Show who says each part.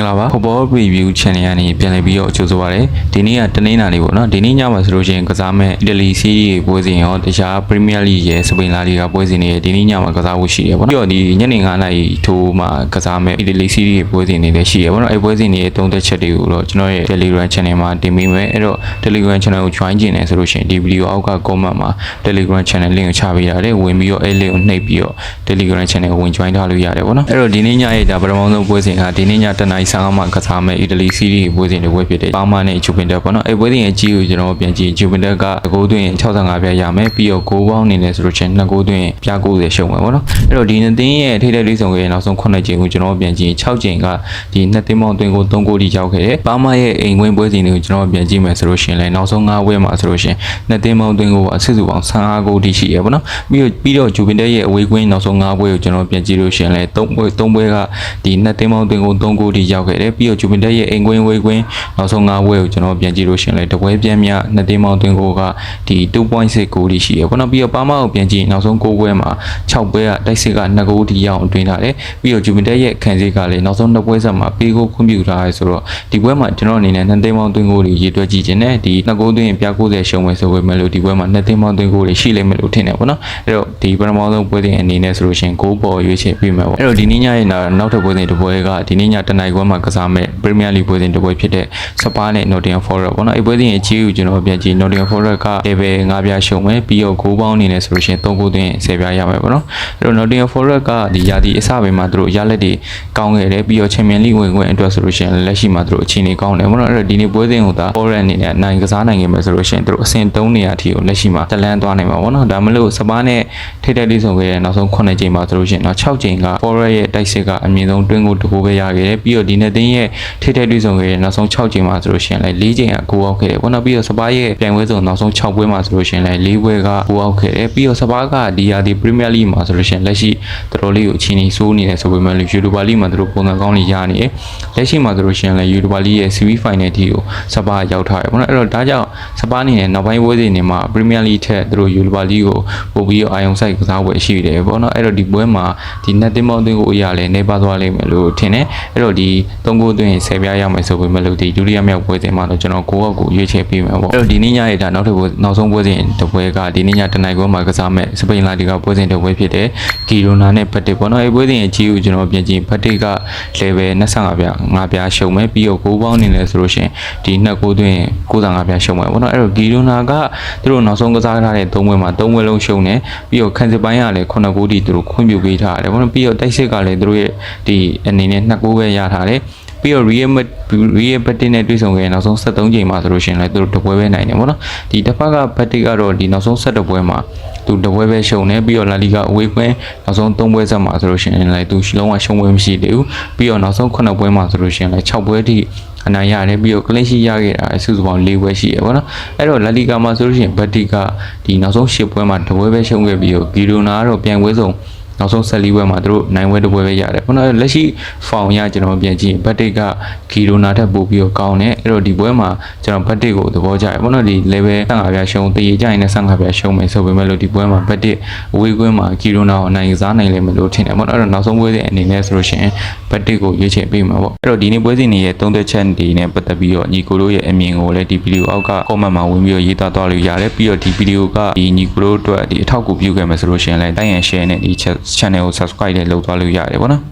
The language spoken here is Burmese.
Speaker 1: င်္ဂလာပါ Football Review Channel ကနေပြန်လည်ပြီးတော့ကြိုဆိုပါရစေဒီနေ့ကတနင်္လာနေ့ပေါ့နော်ဒီနေ့ညမှာဆိုလို့ရှိရင်ကစားမဲ့ Italy Serie A ပွဲစဉ်ရောတခြား Premier League ရဲ့စပိန်လာလီဂါပွဲစဉ်တွေဒီနေ့ညမှာကစားဖို့ရှိတယ်ပေါ့နော်ပြီးတော့ဒီညနေ9နာရီထိုးမှာကစားမဲ့ Italy Serie A ပွဲစဉ်တွေလည်းရှိတယ်ပေါ့နော်အဲပွဲစဉ်တွေရဲ့သုံးသက်ချက်တွေကိုတော့ကျွန်တော်ရဲ့ Telegram Channel မှာတင်ပေးမယ်အဲ့တော့ Telegram Channel ကို join ကျင်နေဆိုလို့ရှိရင်ဒီ video အောက်က comment မှာ Telegram Channel link ကိုချပေးရတယ်ဝင်ပြီးတော့အဲ link ကိုနှိပ်ပြီးတော့ Telegram Channel ကိုဝင် join ထားလို့ရတယ်ပေါ့နော်အဲ့တော့ဒီနေ့ညရဲ့ဒါပထမဆုံးပွဲစဉ်ကဒီနေ့ညတနိုင်ဆောင်မှကစားမဲ့ Italy Serie A ပွဲစဉ်တွေပွဲဖြစ်တယ်ပါမာနဲ့ Juventus ပေါ့နော်အဲ့ပွဲစဉ်ရဲ့ကြီးကိုကျွန်တော်ပြန်ကြည့် Juventus ကဂိုးသွင်း65ပြရမယ်ပြီးတော့ဂိုးပေါင်းနေတယ်ဆိုလို့ချင်း2ဂိုးသွင်းပြ90ရှုံးမယ်ပေါ့နော်အဲ့တော့ဒီနှစ်သင်းရဲ့ထိတဲ့လေးဆောင်ရဲ့နောက်ဆုံး9ချိန်ကိုကျွန်တော်ပြန်ကြည့်6ချိန်ကဒီနှစ်သင်းပေါင်းသွင်းကို3ဂိုးထိရောက်ခဲ့တယ်ပါမာရဲ့အိမ်ဝင်ပွဲစဉ်တွေကိုကျွန်တော်ပြန်ကြည့်မယ်ဆိုလို့ရှိရင်လည်းနောက်ဆုံး9ဝဲမှာဆိုလို့ရှိရင်နှစ်သင်းပေါင်းသွင်းကိုအဆစ်စုပေါင်း15ဂိုးထိရှိရပေါ့နော်ပြီးတော့ပြီးတော့ Juventus ရဲ့အဝေးကွင်းနောက်ဆုံး9ပွဲကိုကျွန်တော်ပြန်ကြည့်လို့ရှိရင်လည်း3ပွဲ3ပွဲကဒီနှစ်သင်းပေါင်းသွင်းကို3ဂိုးထိရောက်ခဲ့တယ်ပြီးတော့ Juventus ရဲ့အိမ်ကွင်းဝေးကွင်းနောက်ဆုံး9ပွဲကိုကျွန်တော်ပြန်ကြည့်လို့ရှိရင်လည်းတပွဲပြင်းမြနှစ်သင်းပေါင်းသွင်းကိုကဒီ2.6ဂိုးထိရှိရပေါ့နော်ပြီးတော့ပါမာကိုပြန်ကြည့်နောက်ဆုံး9ပွဲမှာ6ပွဲကတိုက်စစ်က2ဂိုးထိရောက်အတွင်းထားတယ်ပြီးတော့ Juventus ရဲ့ခံစစ်ကလည်းနောက်ဆုံး2ပွဲဆက်မှာပေးကိုခွင့်ပြုထားရဲဆိုတော့ဒီပွဲမှာကျွန်တော်အနေနဲ့နှစ်သင်းပေါင်းသွင်းကိုတွေရေတွက်ကြည့်ခြင်းနဲ့ဒီ2ဂိုးသွင်းပြ90ရှုံးမယ်ဆိုပေမဲ့လို့ဒီပွဲမှာနှစ်သင်းပေါင်းသွင်းကိုတွေရှိလိမ့်မယ်လို့ထင်တယ်ပေါ့နော်အဲ့တော့ဒီပထမဆုံးပွဲစဉ်အနေနဲ့ဆိုလို့ရှိရင်ဂိုးပေါ်ရွေးချယ်ပြီးမယ်ပေါ့အဲ့တော့ဒီနေ့ညရဲ့နောက်ထပ်ပွဲစဉ်တစ်ပွဲကဒီနေ့ညတနင်္ဂနွေပွဲမှာကစားမဲ့ Premier League ပွဲစဉ်တစ်ပွဲဖြစ်တဲ့စပါးနဲ့ Nottingham Forest ပေါ့နော်အဲ့ပွဲစဉ်ရဲ့ကြီးကိုကျွန်တော်ပြန်ကြည့် Nottingham Forest က level 5ပြားရှုံးမယ်ပြီးတော့ဂိုးပေါင်းအနေနဲ့ဆိုလို့ရှိရင်3ဂိုးသွင်း10ပြားရမယ်ပေါ့နော်အဲ့တော့ Nottingham Forest ကဒီရာသီအစပိုင်းမှာသူတို့ရလက်တွေကောင်းခဲ့တယ်ပြီးတော့ Champions League ဝင်ခွင့်အတွက်ဆိုလို့ရှိရင်လက်ရှိမှာသူတို့အခြေအနေကောင်းတယ်ပေါ့နော်အဲ့တော့ဒီနေ့ပွဲစဉ်ကိုဒါ Forest အနေနဲ့နိုင်ကစားနိုင်ခဲ့မယ်ဆိုလို့ရှိရင်သူတို့အဆင့်3နေရာထိကိုလက်ရှိမှာတလန်းသွားနိုင်မှာပေါ့နော်ဒါမှမဟုတ်စပါးနဲ့ထိတိုက်လေးဆောင်ခဲ့တဲ့နောက်ဆုံး9ချိန်မှာဆိုလို့ရှိရင်တော့6ချိန်က Forest ရဲ့တိုက်စစ်ကအမြင့်ဆုံးတွင်းကိုတကူပဲရခဲ့တယ်ပြီးတော့ဒီနေ့တင်းရဲ့ထိတိုက်လေးဆောင်ခဲ့တဲ့နောက်ဆုံး6ချိန်မှာဆိုလို့ရှိရင်လည်း4ချိန်ကကိုအောက်ခဲ့တယ်ပေါ့နော်ပြီးတော့စပါးရဲ့ပြိုင်ပွဲစုံနောက်ဆုံး6ပွဲမှာဆိုလို့ရှိရင်လည်း4ပွဲကကိုအောက်ခဲ့တယ်ပြီးတော့စပါးကဒီရာဒီ Premier League မှာဆိုလို့ရှိရင်လက်ရှိတော်တော်လေးကိုအချိန်ကြီးစိုးနေတယ်ဆိုပေမဲ့လို့ Europa League မှာသူတို့ပုံစံကောင်းလေးရနေတယ်လက်ရှိမှာဆိုလို့ရှိရင်လည်း Europa League ရဲ့ semi final ထိကိုစပါးရောက်ထားတယ်ပေါ့နော်အဲ့တော့ဒါကြောင့်စပါးအနေနဲ့နောက်ပိုင်းပွဲစဉ်တွေမှာ Premier League ထက်သူတို့ Europa League ကိုပို့ပြီးတော့အာရုံစိုက်ကစားပွဲရှိတယ်ပေါ့နော်အဲ့တော့ဒီပွဲမှာဒီ net တင်မောင်းသွင်းကိုအရာလဲနေပါသွားလိမ့်မယ်လို့ထင်တယ်အဲ့တော့ဒီ၃ဂိုးသွင်း10ပြားရမယ်ဆိုပေမဲ့လို့ဒီဒုတိယမြောက်ပွဲစဉ်မှာတော့ကျွန်တော်ကိုယ့်အောက်ကိုရွေးချယ်ပေးမယ်ပေါ့အဲ့တော့ဒီနေ့ညရဲ့ဒါနောက်ထပ်ပွဲနောက်ဆုံးပွဲစဉ်တစ်ပွဲကဒီနေ့ညတနင်္ဂနွေမှာကစားမဲ့စပိန်လာဒီကပွဲစဉ်တစ်ပွဲဖြစ်တဲ့ဂီရိုနာနဲ့ဘတ်တစ်ပေါ့နော်အဲ့ပွဲစဉ်ရဲ့ကြီးကိုကျွန်တော်ပြင်ကြည့်ဘတ်တစ်က level 25ပြား5ပြားရှုံမယ်ပြီးတော့ဂိုးပေါင်းနေလဲဆိုလို့ရှင်ဒီနှစ်ဂိုးသွင်း95ပြားရှုံမယ်ပေါ့နော်အဲ့တော့ဂီရိုနာကသူတို့နောက်ဆုံးကစားထားတဲ့၃ပွဲမှာ၃ပွဲလုံးရှုံတယ်ပြီးတော့ခန်းစစ်ပိုင်းကလည်း9ဂိုးတီသူတို့ခွင့်ပြုပေးထားတယ်ပေါ့နော်ပြီးတော့တိုက်စစ်ကလည်းသူတို့ရဲ့ဒီအနေနဲ့2ဂိုးပဲရထားတယ်ပြီးတော့ Real Real Betis နဲ့တွေ့ဆုံခဲ့နောက်ဆုံး73ချိန်မှာဆိုလို့ရှိရင်လည်းသူတို့တပွဲပဲနိုင်တယ်ပေါ့နော်ဒီတစ်ဖက်က Betis ကတော့ဒီနောက်ဆုံး7ပွဲမှာသူတပွဲပဲရှုံတယ်ပြီးတော့ La Liga အဝေးကွင်းနောက်ဆုံး3ပွဲဆက်မှာဆိုလို့ရှိရင်လည်းသူလုံးဝရှုံးပွဲမရှိသေးဘူးပြီးတော့နောက်ဆုံး9ပွဲမှာဆိုလို့ရှိရင်လည်း6ပွဲထိအနိုင်ရတယ်ပြီးတော့ကလစ်ရှိရခဲ့တာအစုစုပေါင်း၄ပွဲရှိရပါတော့အဲ့တော့ La Liga မှာဆိုလို့ရှိရင် Betis ကဒီနောက်ဆုံး10ပွဲမှာတပွဲပဲရှုံးခဲ့ပြီးတော့ Girona ကတော့ပြန်ပွဲဆုံး နောက်ဆုံး14ပွဲမှာသူတို့နိုင်ပွဲတစ်ပွဲပဲရတယ်ခုနကလက်ရှိဖောင်ရကျွန်တော်ပြန်ကြည့်ဘတ်တစ်ကဂီရိုနာထက်ပိုပြီးတော့ကောင်းတယ်အဲ့တော့ဒီပွဲမှာကျွန်တော်ဘတ်တစ်ကိုသဘောကျတယ်ခုနကဒီ level 15ပြားရှုံးတရေကြရင်လည်း15ပြားရှုံးမယ်ဆိုပေမဲ့လို့ဒီပွဲမှာဘတ်တစ်အဝေးကွင်းမှာဂီရိုနာကိုနိုင်စားနိုင်လိမ့်မယ်လို့ထင်တယ်ပေါ့နော်အဲ့တော့နောက်ဆုံးပွဲစဉ်အနေနဲ့ဆိုလို့ရှိရင်ဘတ်တစ်ကိုရွေးချယ်ပေးမှာပေါ့အဲ့တော့ဒီနေ့ပွဲစဉ်တွေရဲ့သုံးသက်ချက်တွေနဲ့ပတ်သက်ပြီးတော့ညီကိုတို့ရဲ့အမြင်ကိုလည်းဒီဗီဒီယိုအောက်က comment မှာဝင်ပြီးတော့ရေးသားသွားလို့ရတယ်ပြီးတော့ဒီဗီဒီယိုကဒီညီကိုတို့အတွက်ဒီအထောက်အကူပြုခဲ့မယ်ဆိုလို့ရှိရင်လည်းတိုင်းရန် share နဲ့ဒီ channel ကို subscribe လည်းလုပ်သွားလို့ရတယ်ပေါ့နော်